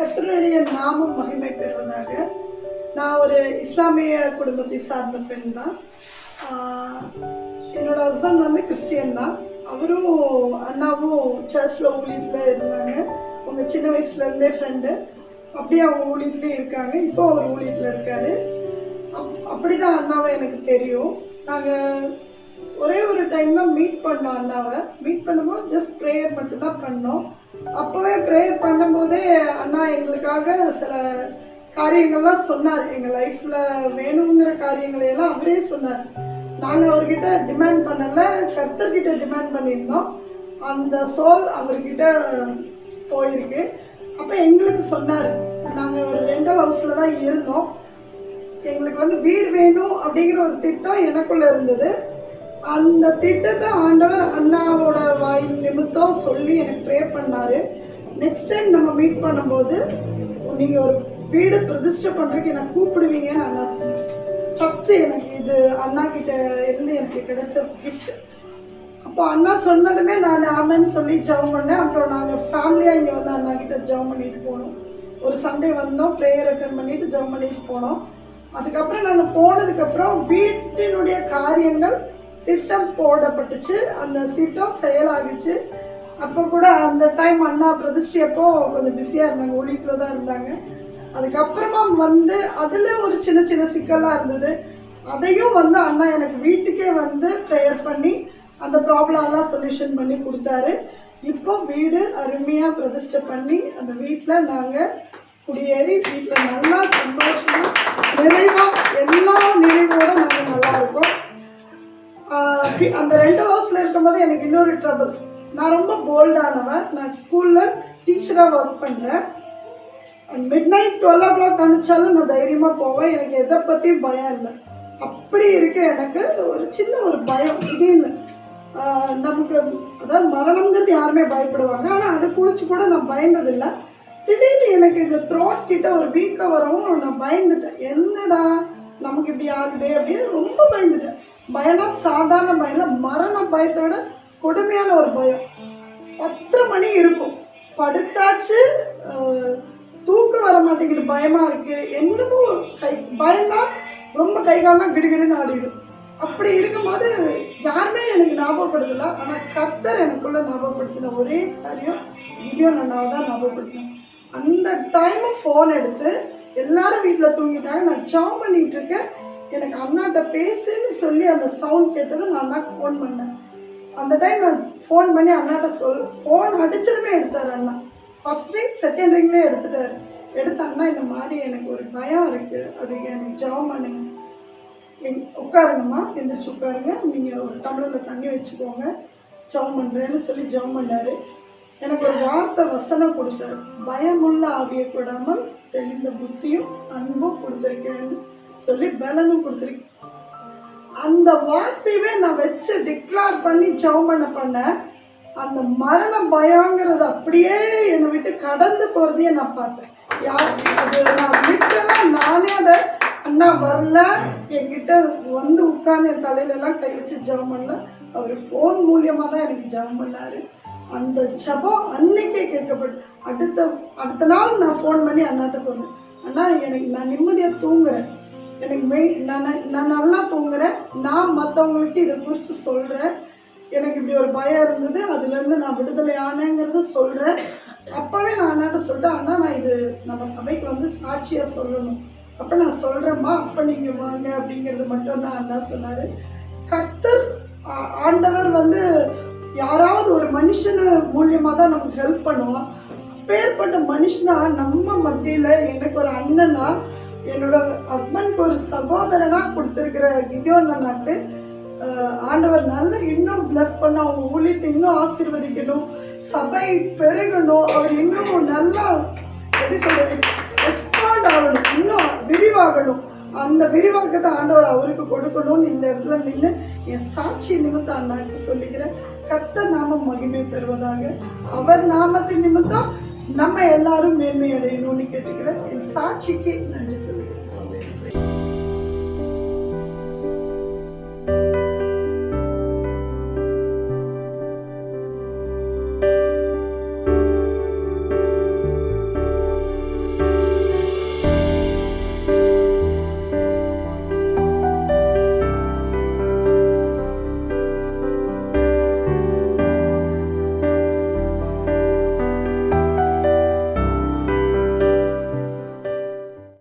நாமும் மகிமை பெறுவதாக. நான் ஒரு இஸ்லாமிய குடும்பத்தை சார்ந்த பெண் தான். என்னோட ஹஸ்பண்ட் வந்து கிறிஸ்டியன் தான். அவரும் அண்ணாவும் சர்ச்சில் ஊழியத்தில் இருந்தாங்க. அவங்க சின்ன வயசுலேருந்தே ஃப்ரெண்டு அப்படியே அவங்க ஊழியத்துலேயே இருக்காங்க. இப்போ அவர் ஊழியத்தில் இருக்காரு. அப் அப்படி தான் அண்ணாவை எனக்கு தெரியும். நாங்கள் ஒரே ஒரு டைம் தான் மீட் பண்ணோம் அண்ணாவை. மீட் பண்ணும்போது ஜஸ்ட் ப்ரேயர் மட்டும்தான் பண்ணோம். அப்போவே ப்ரேயர் பண்ணும்போதே அண்ணா எங்களுக்காக சில காரியங்கள்லாம் சொன்னார். எங்கள் லைஃப்பில் வேணுங்கிற காரியங்களை எல்லாம் அவரே சொன்னார். நாங்கள் அவர்கிட்ட டிமாண்ட் பண்ணலை. கர்த்தர்கிட்ட டிமாண்ட் பண்ணியிருந்தோம். அந்த சோல் அவர்கிட்ட போயிருக்கு. அப்போ எங்களுக்கு சொன்னார். நாங்கள் ஒரு ரெண்டல் ஹவுஸில் தான் இருந்தோம். எங்களுக்கு வந்து வீடு வேணும் அப்படிங்கிற ஒரு திட்டம் எனக்குள்ளே இருந்தது. அந்த திட்டத்தை ஆண்டவர் அண்ணாவோட வாய் நிமித்தம் சொல்லி எனக்கு ப்ரே பண்ணாரு. நெக்ஸ்ட் டைம் நம்ம மீட் பண்ணும்போது நீங்கள் ஒரு வீடு பிரதிஷ்டை பண்ணுறதுக்கு என்னை கூப்பிடுவீங்கன்னு அண்ணா சொன்னேன். ஃபஸ்ட்டு எனக்கு இது அண்ணா கிட்ட இருந்து எனக்கு கிடைச்ச கிஃப்ட் அப்போ அண்ணா சொன்னதுமே நான் ஆமென்னு சொல்லி ஜெபம் பண்ணேன். அப்புறம் நாங்கள் ஃபேமிலியாக இங்கே வந்து அண்ணா கிட்ட ஜெபம் பண்ணிட்டு போனோம். ஒரு சண்டே வந்தோம் ப்ரேயர் அட்டன் பண்ணிட்டு ஜெபம் பண்ணிட்டு போனோம். அதுக்கப்புறம் நாங்கள் போனதுக்கப்புறம் வீட்டினுடைய காரியங்கள் திட்டம் போடப்பட்டுச்சு. அந்த திட்டம் செயலாகிச்சு. அப்போ கூட அந்த டைம் அண்ணா பிரதிஷ்டை அப்போ கொஞ்சம் பிஸியாக இருந்தாங்க. ஊழியத்தில் தான் இருந்தாங்க. அதுக்கப்புறமா வந்து அதில் ஒரு சின்ன சின்ன சிக்கலாக இருந்தது. அதையும் வந்து அண்ணா எனக்கு வீட்டுக்கே வந்து ப்ரேயர் பண்ணி அந்த ப்ராப்ளம்லாம் சொல்யூஷன் பண்ணி கொடுத்தாரு. இப்போ வீடு அருமையாக பிரதிஷ்டை பண்ணி அந்த வீட்டில் நாங்கள் குடியேறி வீட்டில் நல்லா சந்தோஷமாக நிறைவாக எல்லா நிறைவோடு நாங்கள் நல்லா இருக்கோம். அந்த ரெண்டல் ஹவுஸில் இருக்கும்போது எனக்கு இன்னொரு ட்ரபிள் நான் ரொம்ப போல்டானவன் நான் ஸ்கூலில் டீச்சராக ஒர்க் பண்ணுறேன் midnight twelve o'clock அனுப்பிச்சாலும் நான் தைரியமாக போவேன். எனக்கு எதை பற்றியும் பயம் இல்லை. அப்படி இருக்க எனக்கு ஒரு சின்ன ஒரு பயம் திடீர்னு. நமக்கு அதாவது மரணம்ங்கிறது யாருமே பயப்படுவாங்க. ஆனால் அதை குளிச்சு கூட நான் பயந்ததில்லை. திடீர்னு எனக்கு இந்த த்ரோட் கிட்ட ஒரு வீக்கம் வரவும் நான் பயந்துட்டேன். என்னடா நமக்கு இப்படி ஆகுது அப்படின்னு ரொம்ப பயந்துட்டேன். பயம்னா சாதாரண பயம் இல்லை மரண பயத்தை விட கொடுமையான ஒரு பயம். பத்தரை மணி இருக்கும். படுத்தாச்சு தூக்கம் வர மாட்டேங்குது பயமாக இருக்குது என்னமோ கை பயந்தான் ரொம்ப கை காலெல்லாம் கிடுகிடுன்னு ஆடிடும். அப்படி இருக்கும்போது யாருமே எனக்கு ஞாபகப்படுத்தலை. ஆனால் கத்தர் எனக்குள்ளே ஞாபகப்படுத்தின ஒரே காரியம் இதையும் நான் தான் ஞாபகப்படுத்தினேன். அந்த டைமும் ஃபோன் எடுத்து எல்லாரும் வீட்டில் தூங்கிட்டாங்க. நான் ஜாம் பண்ணிகிட்ருக்கேன் இருக்கேன். எனக்கு அண்ணாட்ட பேசுன்னு சொல்லி அந்த சவுண்ட் கேட்டது நான் அண்ணாக்கு ஃபோன் பண்ணேன். அந்த டைம் நான் ஃபோன் பண்ணி அண்ணாட்ட சொல் ஃபோன் அடித்ததுமே எடுத்தார் அண்ணா. ஃபர்ஸ்ட் ரிங் செகண்ட் ரிங்லேயே எடுத்துட்டாரு. எடுத்த அண்ணா இந்த மாதிரி எனக்கு ஒரு பயம் இருக்குது அதுக்கு எனக்கு ஜெபம் பண்ணுங்க. எங் உட்காருங்கம்மா எந்திரிச்சு உட்காருங்க. நீங்கள் ஒரு டம்ளரில் தண்ணி வச்சுக்கோங்க. ஜெபம் பண்ணுறேன்னு சொல்லி ஜெபம் பண்ணார். எனக்கு ஒரு வார்த்தை வசனம் கொடுத்தாரு. பயமுள்ள ஆவியை கூடாமல் தெளிந்த புத்தியும் அன்பும் கொடுத்துருக்கேன்னு சொல்லி பலனும் கொடுத்துருக்கேன் அந்த வார்த்தையவே நான் வச்சு டிக்ளேர் பண்ணி ஜெபம் பண்ண பண்ண அந்த மரண பயங்கிறது அப்படியே என்னை விட்டு கடந்து போகிறதையே நான் பார்த்தேன். யார் அது நான் லிட்டரலாக நானே அதை அண்ணா வரல. என்கிட்ட வந்து உட்கார்ந்து என் தலையிலலாம் கை வச்சு ஜெபம் பண்ணல. அவர் ஃபோன் மூலியமாக தான் எனக்கு ஜெபம் பண்ணார். அந்த ஜெபம் அன்னைக்கே கேட்கப்பட்டு அடுத்த அடுத்த நாள் நான் ஃபோன் பண்ணி அண்ணாட்ட சொன்னேன். அண்ணா எனக்கு நான் நிம்மதியாக தூங்குறேன். எனக்கு மெய் நான் நான் நல்லா தூங்குறேன். நான் மற்றவங்களுக்கு இதை குறித்து சொல்கிறேன் எனக்கு இப்படி ஒரு பயம் இருந்தது. அதுலேருந்து நான் விடுதலை ஆனேங்கிறத சொல்கிறேன் அப்போவே நான் அண்ணாட்ட சொல்லிட்டேன் அண்ணா நான் இது நம்ம சபைக்கு வந்து சாட்சியாக சொல்லணும். அப்போ நான் சொல்கிறேம்மா அப்போ நீங்கள் வாங்க. அப்படிங்கிறது மட்டும் தான் அண்ணா சொன்னார். கத்தர் ஆண்டவர் வந்து யாராவது ஒரு மனுஷன் மூலியமாக தான் நமக்கு ஹெல்ப் பண்ணுவான். அப்பேற்பட்ட மனுஷனா நம்ம மத்தியில் எனக்கு ஒரு அண்ணனா என்னோட ஹஸ்பண்ட்க்கு ஒரு சகோதரனா கொடுத்துருக்கிற கிதியோன் அண்ணாக்கு ஆண்டவர் நல்ல இன்னும் பிளஸ் பண்ண அவங்க ஊழியத்தை இன்னும் ஆசீர்வதிக்கணும் சபை பெருகணும் அவர் இன்னும் நல்லா எப்படி சொல்ல எக்ஸ்பாண்ட் ஆகணும் இன்னும் விரிவாகணும். அந்த விரிவாக்கத்தை ஆண்டவர் அவருக்கு கொடுக்கணும்னு இந்த இடத்துல நின்று என் சாட்சி நிமித்தம் அண்ணாக்கு சொல்லிக்கிறேன். கத்த நாம மகிமை பெறுவதாக. அவர் நாமத்தின் நிமித்தம் நம்ம எல்லாரும் மேன்மை அடையணும்னு கேட்டுக்கிறேன். என் சாட்சிக்கு